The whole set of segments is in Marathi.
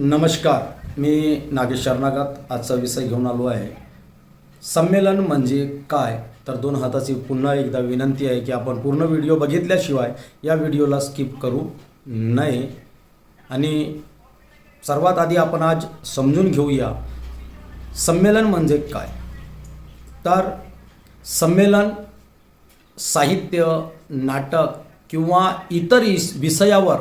नमस्कार मी नागेश शरणागत. आजचा विषय घेऊन आलो आहे. संमेलन म्हणजे काय? तर दोन हाताची पुन्हा एकदा विनंती आहे की आपण पूर्ण व्हिडिओ बघितल्याशिवाय या व्हिडिओला स्किप करू नये. आणि सर्वात आधी आपण आज समजून घेऊया संमेलन म्हणजे काय? तर संमेलन साहित्य नाटक किंवा इतर इस विषयावर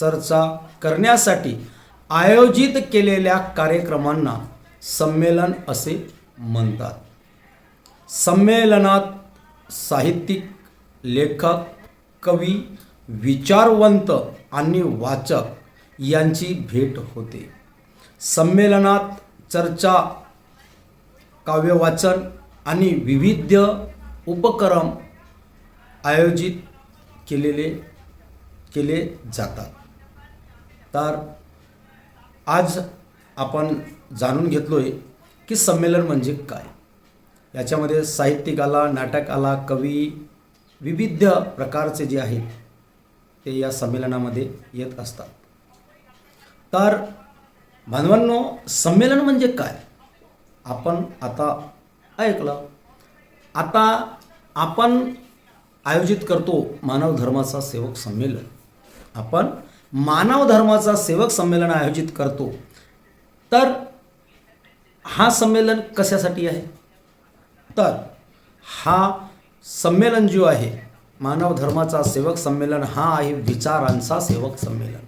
चर्चा करण्यासाठी आयोजित केलेल्या कार्यक्रमांना संमेलन असे म्हणतात. संमेलनात साहित्यिक लेखक कवी विचारवंत आणि वाचक यांची भेट होते. संमेलनात चर्चा काव्यवाचन आणि विविध उपक्रम आयोजित केलेले केले जातात. तर आज आपण जाणून घेतलो आहे की संमेलन म्हणजे काय. याच्यामध्ये साहित्यिकाला नाटकाला नाटक आला कवी विविध प्रकारचे जे आहेत ते या संमेलनामध्ये येत असतात. तर बांधवांनो संमेलन म्हणजे काय? आपण आता ऐकलं. आता आपण आयोजित करतो मानव धर्माचा सेवक संमेलन. आपण मानव धर्माचा सेवक संमेलन आयोजित करतो. तर हा संमेलन कशासाठी आहे? तर हा संमेलन जो आहे मानव धर्माचा सेवक संमेलन हा आहे विचारांचा सेवक संमेलन.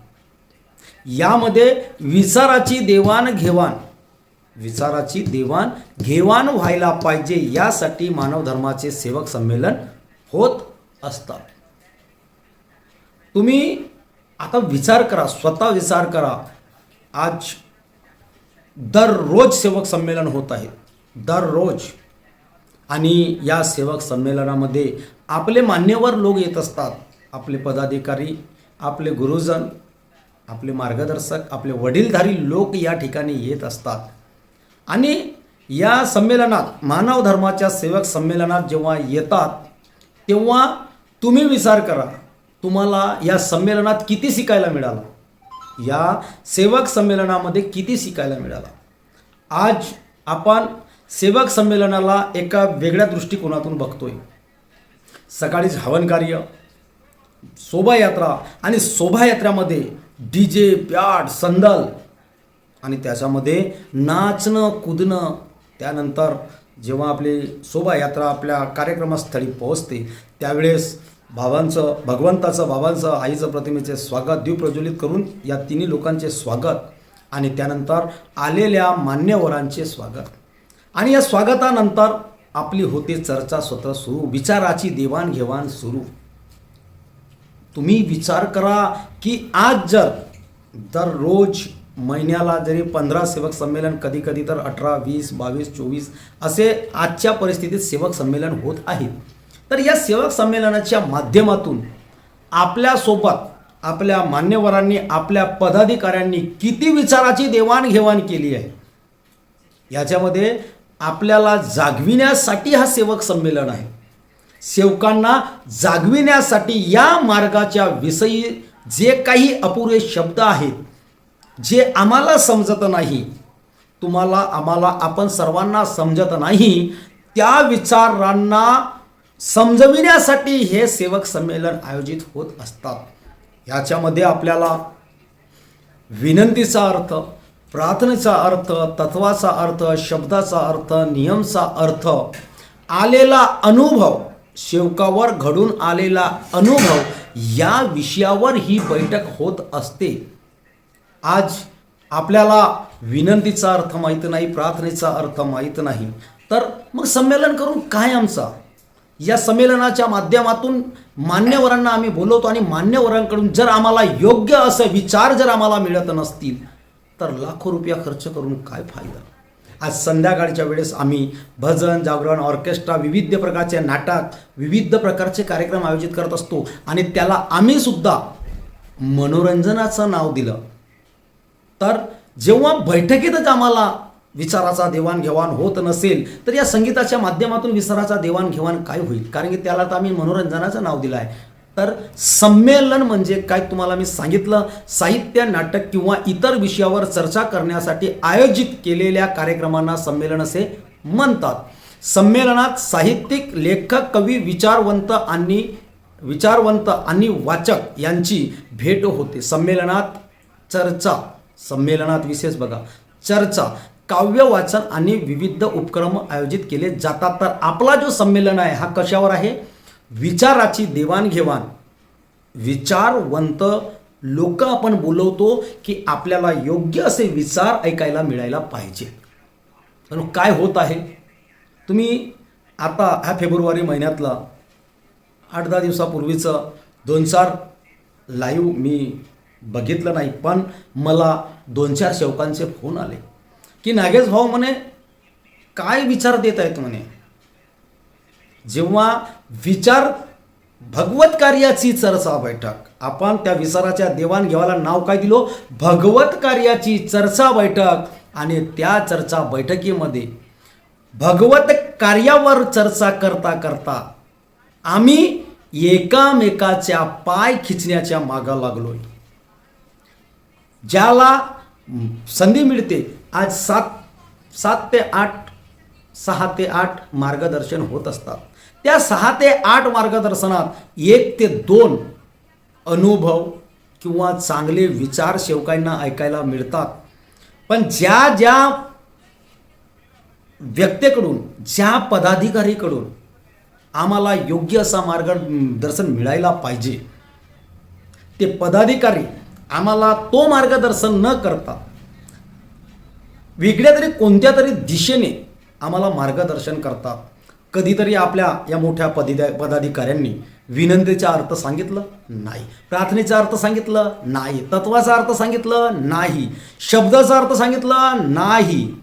यामध्ये विचाराची देवाणघेवाण विचाराची देवाण घेवाण व्हायला पाहिजे यासाठी मानव धर्माचे सेवक संमेलन होत असतात. तुम्ही आता विचार करा स्वतः विचार करा. आज दररोज सेवक संमेलन होत आहे. दररोज. आणि या सेवक संमेलनामध्ये आपले मान्यवर लोक येत असतात. आपले पदाधिकारी आपले गुरुजन आपले मार्गदर्शक आपले वडीलधारी लोक या ठिकाणी येत असतात. आणि या संमेलनात मानव धर्माच्या सेवक संमेलनात जेव्हा येतात तेव्हा तुम्ही विचार करा. तुम्हाला या संमेलनात किती शिकायला मिळालं? या सेवक संमेलनामध्ये किती शिकायला मिळालं? आज आपण सेवक संमेलनाला एका वेगळ्या दृष्टिकोनातून बघतोय. सकाळीच हवन कार्य शोभायात्रा आणि शोभायात्रामध्ये डी जे प्याट संदल आणि त्याच्यामध्ये नाचणं कुदणं. त्यानंतर जेव्हा आपली शोभायात्रा आपल्या कार्यक्रमस्थळी पोहोचते त्यावेळेस भावांचं भगवंताचं बाबांचं आईचं प्रतिमेचे स्वागत दीव प्रज्वलित करून या तिन्ही लोकांचे स्वागत आणि त्यानंतर आलेल्या मान्यवरांचे स्वागत. आणि या स्वागतानंतर आपली होते चर्चा स्वतः सुरू विचाराची देवाणघेवाण सुरू. तुम्ही विचार करा की आज जर दररोज महिन्याला जरी पंधरा सेवक संमेलन कधी कधी तर अठरा वीस बावीस चोवीस असे आजच्या परिस्थितीत सेवक संमेलन होत आहेत. तर या सेवक संमेलनाच्या माध्यमातून आपल्यासोबत आपल्या मान्यवरांनी आपल्या पदाधिकाऱ्यांनी किती विचाराची देवाणघेवाण केली आहे? याच्यामध्ये आपल्याला जागविण्यासाठी हा सेवक संमेलन आहे. सेवकांना जागविण्यासाठी या मार्गाच्या विषयी जे काही अपुरे शब्द आहेत जे आम्हाला समजत नाही तुम्हाला आम्हाला आपण सर्वांना समजत नाही त्या विचारांना समजविण्यासाठी हे सेवक संमेलन आयोजित होत असतात. याच्यामध्ये आपल्याला विनंतीचा अर्थ प्रार्थनेचा अर्थ तत्वाचा अर्थ शब्दाचा अर्थ नियमचा अर्थ आलेला अनुभव शेवकावर घडून आलेला अनुभव या विषयावर ही बैठक होत असते. आज आपल्याला विनंतीचा अर्थ माहीत नाही प्रार्थनेचा अर्थ माहीत नाही. तर मग संमेलन करून काय आमचा? या संमेलनाच्या माध्यमातून मान्यवरांना आम्ही बोलवतो आणि मान्यवरांकडून जर आम्हाला योग्य असं विचार जर आम्हाला मिळत नसतील तर लाखो रुपया खर्च करून काय फायदा? आज संध्याकाळच्या वेळेस आम्ही भजन जागरण ऑर्केस्ट्रा विविध प्रकारचे नाटक विविध प्रकारचे कार्यक्रम आयोजित करत असतो आणि त्याला आम्ही सुद्धा मनोरंजनाचं नाव दिलं. तर जेव्हा बैठकीतच आम्हाला विचाराचा देवाणघेवाण होत नसेल तर या संगीताच्या माध्यमातून विचाराचा देवाणघेवाण काय होईल? कारण की त्याला तर आम्ही मनोरंजनाचं नाव दिलं आहे. तर संमेलन म्हणजे काय तुम्हाला मी सांगितलं? साहित्य नाटक किंवा इतर विषयावर चर्चा करण्यासाठी आयोजित केलेल्या कार्यक्रमांना संमेलन असे म्हणतात. संमेलनात साहित्यिक लेखक कवी विचारवंत आणि विचारवंत आणि वाचक यांची भेट होते. संमेलनात चर्चा संमेलनात विशेष बघा चर्चा. काव्य वाचन आणि विविध उपक्रम आयोजित केले जातात. तर आपला जो संमेलन आहे हा कशावर आहे? विचाराची देवाणघेवाण. विचारवंत लोक आपण बोलवतो की आपल्याला योग्य असे विचार ऐकायला मिळायला पाहिजे. तर काय होत आहे? तुम्ही आता ह्या फेब्रुवारी महिन्यातला आठ दहा दिवसापूर्वीचं दोन चार लाईव्ह मी बघितलं नाही पण मला दोन चार शेवकांचे फोन आले. की नागेश भाऊ म्हणे काय विचार देत आहेत म्हणे? जेव्हा विचार भगवत कार्याची चर्चा बैठक आपण त्या विचाराच्या देवाणघेवाला नाव काय दिलो? भगवत कार्याची चर्चा बैठक. आणि त्या चर्चा बैठकीमध्ये भगवत कार्यावर चर्चा करता करता आम्ही एकामेकाच्या पाय खिचण्याच्या मागा लागलोय. ज्याला संधी मिळते आज सात सात ते आठ सहा ते आठ मार्गदर्शन होत असतात. त्या सहा ते आठ मार्गदर्शनात एक ते दोन अनुभव किंवा चांगले विचार सेवकांना ऐकायला मिळतात. पण ज्या ज्या व्यक्तीकडून ज्या पदाधिकारीकडून आम्हाला योग्य असा मार्गदर्शन मिळायला पाहिजे ते पदाधिकारी आम्हाला तो मार्गदर्शन न करता वेगळ्या तरी कोणत्या तरी दिशेने आम्हाला मार्गदर्शन करतात. कधीतरी आपल्या या मोठ्या पदिदा पदाधिकाऱ्यांनी विनंतीचा अर्थ सांगितलं नाही. प्रार्थनेचा अर्थ सांगितलं नाही. तत्वाचा अर्थ सांगितलं नाही. शब्दाचा अर्थ सांगितलं नाही.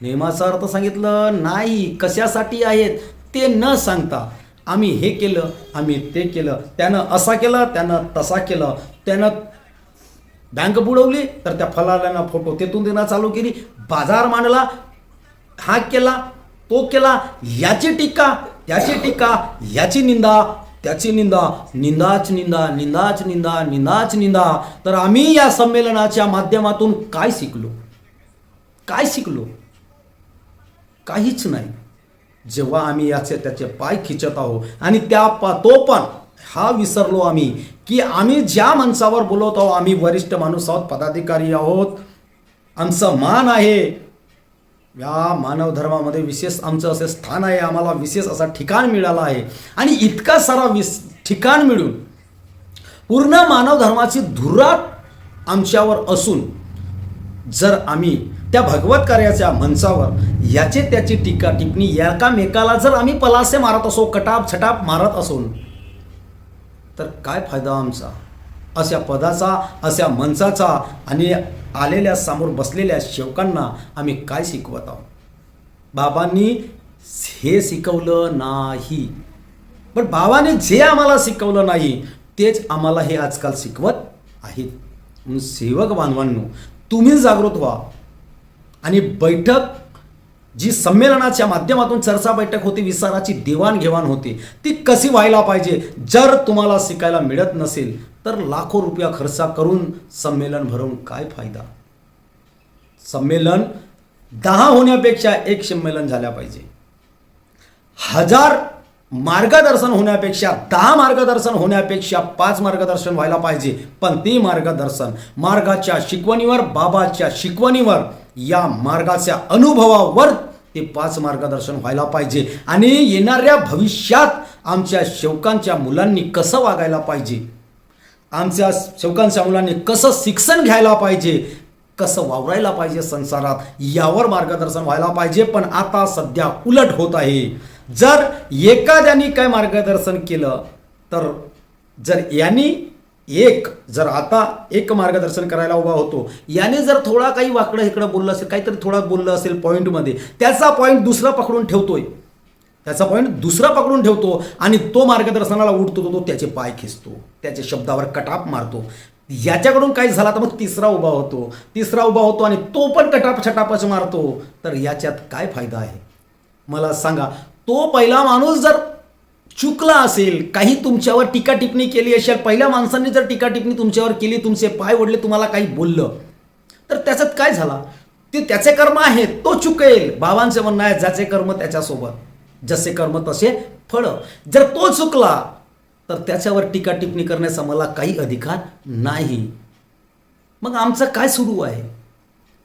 नियमाचा अर्थ सांगितलं नाही. कशासाठी आहेत ते न सांगता आम्ही हे केलं आम्ही ते केलं. त्यानं असा केलं त्यानं तसा केलं. त्यानं बँक बुडवली तर त्या फलाल्यांना फोटो तेथून देणं चालू केली. बाजार मांडला हा केला तो केला याची टीका याची टीका याची निंदा त्याची निंदा निंदाच निंदा निंदाच निंदा निंदाच निंदा. तर आम्ही या संमेलनाच्या माध्यमातून काय शिकलो? काय शिकलो? काहीच नाही. जेव्हा आम्ही याचे त्याचे पाय खिचत आहोत आणि त्या पा तो पण हा विसरलो आम्ही की आम्ही ज्या माणसावर बोलवत आहोत आम्ही वरिष्ठ माणूस आहोत पदाधिकारी आहोत. आमचं मान आहे. या मानव धर्मामध्ये विशेष आमचं असे स्थान आहे. आम्हाला विशेष असा ठिकाण मिळाला आहे. आणि इतका सारा विस ठिकाण मिळून पूर्ण मानव धर्माची धुराट आमच्यावर असून जर आम्ही त्या भगवत कार्याच्या मंचावर याचे त्याची टीका टिप्पणी एकामेकाला जर आम्ही पलासे मारत असो कटाप छटाप मारत असून तर काय फायदा आमचा? अशा पदाचा अशा मंचाचा आणि आलेल्या समोर बसलेल्या शेवकांना आम्ही काय शिकवत आहोत? बाबांनी हे शिकवलं नाही. पण बाबाने जे आम्हाला शिकवलं नाही तेच आम्हाला हे आजकाल शिकवत आहेत. म्हणून सेवक बांधवांनो तुम्ही जागृत व्हा. आणि बैठक जी संमेलनाच्या माध्यमातून चर्चा बैठक होती विचाराची देवाणघेवाण होती ती कशी व्हायला पाहिजे? जर तुम्हाला शिकायला मिळत नसेल तर लाखो रुपया खर्च करून संमेलन भरवून काय फायदा? संमेलन दहा होण्यापेक्षा एक संमेलन झाल्या पाहिजे. हजार मार्गदर्शन होण्यापेक्षा दहा मार्गदर्शन होण्यापेक्षा पाच मार्गदर्शन व्हायला पाहिजे. पण ते मार्गदर्शन मार्गाच्या शिकवणीवर बाबाच्या शिकवणीवर या मार्गाच्या अनुभवावर ते पाच मार्गदर्शन व्हायला पाहिजे. आणि येणाऱ्या भविष्यात आमच्या शेवकांच्या मुलांनी कसं वागायला पाहिजे? आमच्या शेवकांच्या मुलांनी कसं शिक्षण घ्यायला पाहिजे? कसं वावरायला पाहिजे संसारात? यावर मार्गदर्शन व्हायला पाहिजे. पण आता सध्या उलट होत आहे. जर एखाद्याने काय मार्गदर्शन केलं तर जर यांनी एक जर आता एक मार्गदर्शन करायला उभा होतो याने जर थोडा काही वाकडं इकडं बोललं असेल काहीतरी थोडा बोललं असेल पॉईंटमध्ये त्याचा पॉईंट दुसरा पकडून ठेवतोय. त्याचा पॉईंट दुसरा पकडून ठेवतो आणि तो मार्गदर्शनाला उठतो तो त्याचे पाय खेचतो त्याच्या शब्दावर कटाप मारतो. याच्याकडून काही झाला तर मग तिसरा उभा होतो. तिसरा उभा होतो आणि तो पण कटाप छटापच मारतो. तर याच्यात काय फायदा आहे? मला सांगा तो पहिला माणूस जर चुकला असेल काही तुमच्यावर टीका टिप्पणी केली असेल पहिल्या माणसांनी जर टीका टिप्पणी तुमच्यावर केली तुमचे पाय ओढले तुम्हाला काही बोललं तर त्याच्यात काय झाला? ते त्याचे कर्म आहेत तो चुकेल. बाबांचे म्हणणं आहे ज्याचे कर्म त्याच्यासोबत जसे कर्म तसे फळ. जर तो चुकला तर त्याच्यावर टीका टिप्पणी करण्याचा मला काही अधिकार नाही. मग आमचं काय सुरू आहे?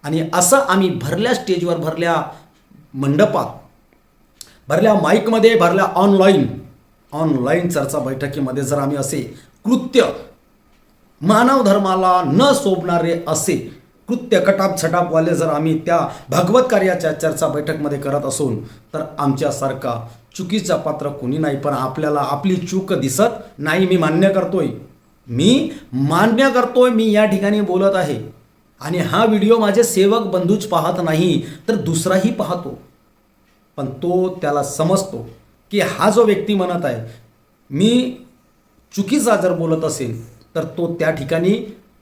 आणि असं आम्ही भरल्या स्टेजवर भरल्या मंडपात भरल्या माईकमध्ये भरल्या ऑनलाईन ऑनलाईन चर्चा बैठकीमध्ये जर आम्ही असे कृत्य मानव धर्माला न शोभणारे असे कृत्य कटाप छटापवाले जर आम्ही त्या भगवत कार्याच्या चर्चा बैठकमध्ये करत असून तर आमच्यासारखा चुकीचा पात्र कोणी नाही पण आपल्याला आपली चूक दिसत नाही मी मान्य करतोय. मी मान्य करतोय मी या ठिकाणी बोलत आहे. आणि हा व्हिडिओ माझे सेवक बंधूच पाहत नाही तर दुसराही पाहतो. पण तो त्याला समजतो. की हा जो व्यक्ती म्हणत आहे मी चुकीचा जर बोलत असेल तर तो त्या ठिकाणी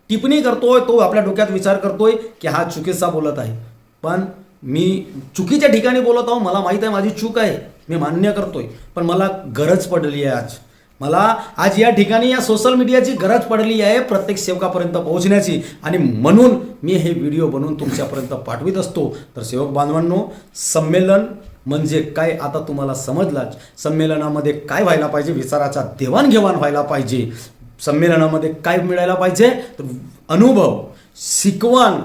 टिप्पणी करतोय तो आपल्या डोक्यात विचार करतोय की हा चुकीचा बोलत आहे. पण मी चुकीच्या ठिकाणी बोलत आहो मला माहीत आहे माझी चूक आहे मी मान्य करतोय पण मला गरज पडली आहे आज. मला आज या ठिकाणी या सोशल मीडियाची गरज पडली आहे प्रत्येक सेवकापर्यंत पोहोचण्याची. आणि म्हणून मी हे व्हिडिओ बनवून तुमच्यापर्यंत पाठवित असतो. तर सेवक बांधवांनो संमेलन म्हणजे काय आता तुम्हाला समजलाच संमेलनामध्ये काय व्हायला पाहिजे? विचाराचा देवाणघेवाण व्हायला पाहिजे. संमेलनामध्ये काय मिळायला पाहिजे? तर अनुभव शिकवण.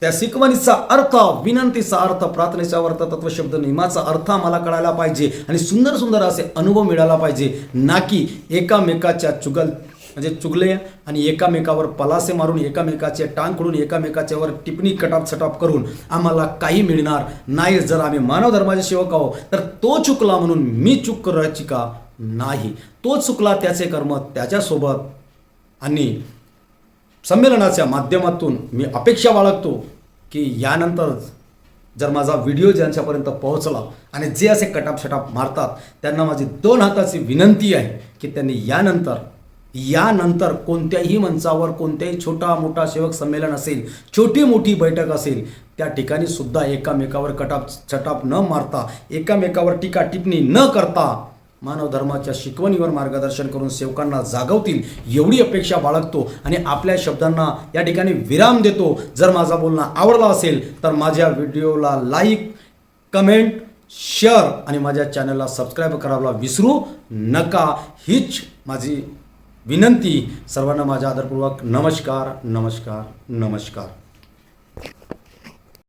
त्या शिकवणीचा अर्थ विनंतीचा अर्थ प्रार्थनेचा अर्थ तत्वशब्द नियमाचा अर्थ आम्हाला कळायला पाहिजे. आणि सुंदर सुंदर असे अनुभव मिळायला पाहिजे. ना की एकामेकाच्या चुगल म्हणजे चुगले आणि एकामेकावर पलासे मारून एकामेकाचे टांग करून एकामेकाच्यावर टिप्पणी कटाप छटाप करून आम्हाला काही मिळणार नाही. जर आम्ही मानव धर्माचे सेवक आहोत तर तो चुकला म्हणून मी चूक करायची का नाही? तो चुकला त्याचे कर्म त्याच्यासोबत आणि संमेलनाच्या माध्यमातून मी अपेक्षा बाळगतो की यानंतर जर माझा व्हिडिओ ज्यांच्यापर्यंत पोहोचला आणि जे असे कटाप छटाप मारतात त्यांना माझी दोन हाताची विनंती आहे की त्यांनी यानंतर यानंतर कोणत्याही मंचावर कोणत्याही छोटा मोठा सेवक संमेलन असेल छोटी मोठी बैठक असेल त्या ठिकाणी सुद्धा एकामेकावर कटाप छटाप न मारता एकामेकावर टीका टिप्पणी न करता मानव धर्माच्या शिकवणीवर मार्गदर्शन करून सेवकांना जागवतील एवढी अपेक्षा बाळगतो आणि आपल्या शब्दांना या ठिकाणी विराम देतो. जर माझा बोलणं आवडला असेल तर माझ्या व्हिडिओला लाईक कमेंट शेअर आणि माझ्या चॅनलला सबस्क्राईब करायला विसरू नका. हीच माझी विनंती सर्वांना माझ्या आदरपूर्वक नमस्कार नमस्कार नमस्कार.